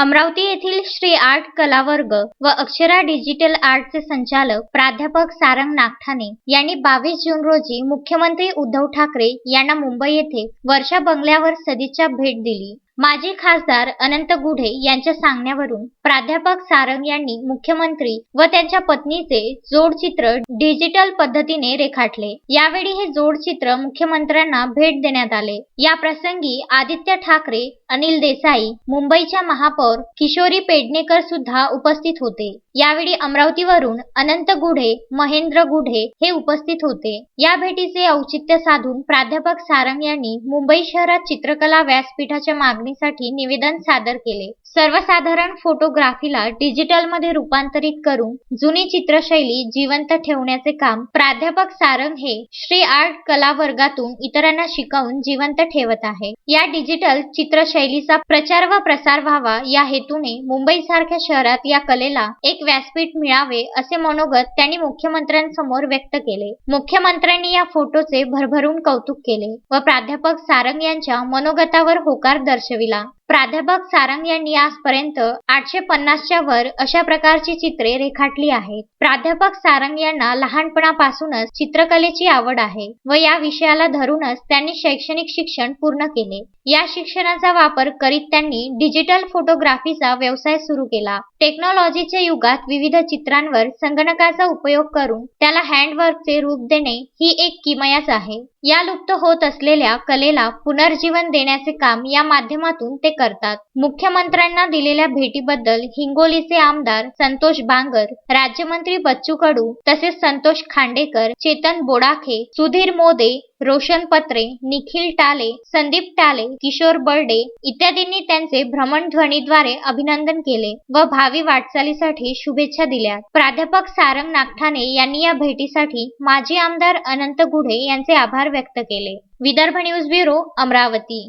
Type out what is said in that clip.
अमरावती येथील श्री आर्ट कला वर्ग व अक्षरा डिजिटल आर्टचे संचालक प्राध्यापक सारंग नागठाणे यांनी बावीस जून रोजी मुख्यमंत्री उद्धव ठाकरे यांना मुंबई येथे वर्षा बंगल्यावर सदिच्छा भेट दिली. माजी खासदार अनंत गुढे यांच्या सांगण्यावरून प्राध्यापक सारंग यांनी मुख्यमंत्री व त्यांच्या पत्नीचे जोडचित्र डिजिटल पद्धतीने रेखाटले. यावेळी हे जोडचित्र मुख्यमंत्र्यांना भेट देण्यात आले. या प्रसंगी आदित्य ठाकरे अनिल देसाई मुंबईच्या महापौर किशोरी पेडणेकर सुद्धा उपस्थित होते. यावेळी अमरावतीवरून अनंत गुढे महेंद्र गुढे हे उपस्थित होते. या भेटीचे औचित्य साधून प्राध्यापक सारंग यांनी मुंबई शहरात चित्रकला व्यासपीठाच्या मागणी मागणीसाठी निवेदन सादर केले. सर्वसाधारण फोटोग्राफीला डिजिटलमध्ये रूपांतरित करून जुनी चित्रशैली जिवंत ठेवण्याचे काम प्राध्यापक सारंग हे श्री आर्ट कला वर्गातून इतरांना शिकवून जिवंत ठेवत आहे. या डिजिटल चित्रशैलीचा प्रचार व प्रसार व्हावा या हेतूने मुंबई सारख्या शहरात या कलेला एक व्यासपीठ मिळावे असे मनोगत त्यांनी मुख्यमंत्र्यांसमोर व्यक्त केले. मुख्यमंत्र्यांनी या फोटोचे भरभरून कौतुक केले व प्राध्यापक सारंग यांच्या मनोगतावर होकार दर्शविला. விழா प्राध्यापक सारंग यांनी आजपर्यंत आठशे पन्नासच्या वर अशा प्रकारची चित्रे रेखाटली आहेत. प्राध्यापक सारंग यांना लहानपणापासूनच चित्रकलेची आवड आहे व या विषयाला धरूनच त्यांनी शैक्षणिक शिक्षण पूर्ण केले. या शिक्षणाचा वापर करीत त्यांनी डिजिटल फोटोग्राफीचा व्यवसाय सुरू केला. टेक्नॉलॉजीच्या युगात विविध चित्रांवर संगणकाचा उपयोग करून त्याला हँडवर्कचे रूप देणे ही एक किमयाच आहे. या लुप्त होत असलेल्या कलेला पुनर्जीवन देण्याचे काम या माध्यमातून ते करतात. मुख्यमंत्र्यांना दिलेल्या भेटीबद्दल हिंगोलीचे आमदार संतोष बांगर राज्यमंत्री बच्चू कडू तसेच संतोष खांडेकर चेतन बोडाखे सुधीर मोदे रोशन पत्रे निखिल टाले संदीप टाले किशोर बर्डे इत्यादींनी त्यांचे भ्रमणध्वनीद्वारे अभिनंदन केले व भावी वाटचालीसाठी शुभेच्छा दिल्या. प्राध्यापक सारंग नागठाणे यांनी या भेटीसाठी माजी आमदार अनंत गुढे यांचे आभार व्यक्त केले. Vidarbha news bureau Amravati.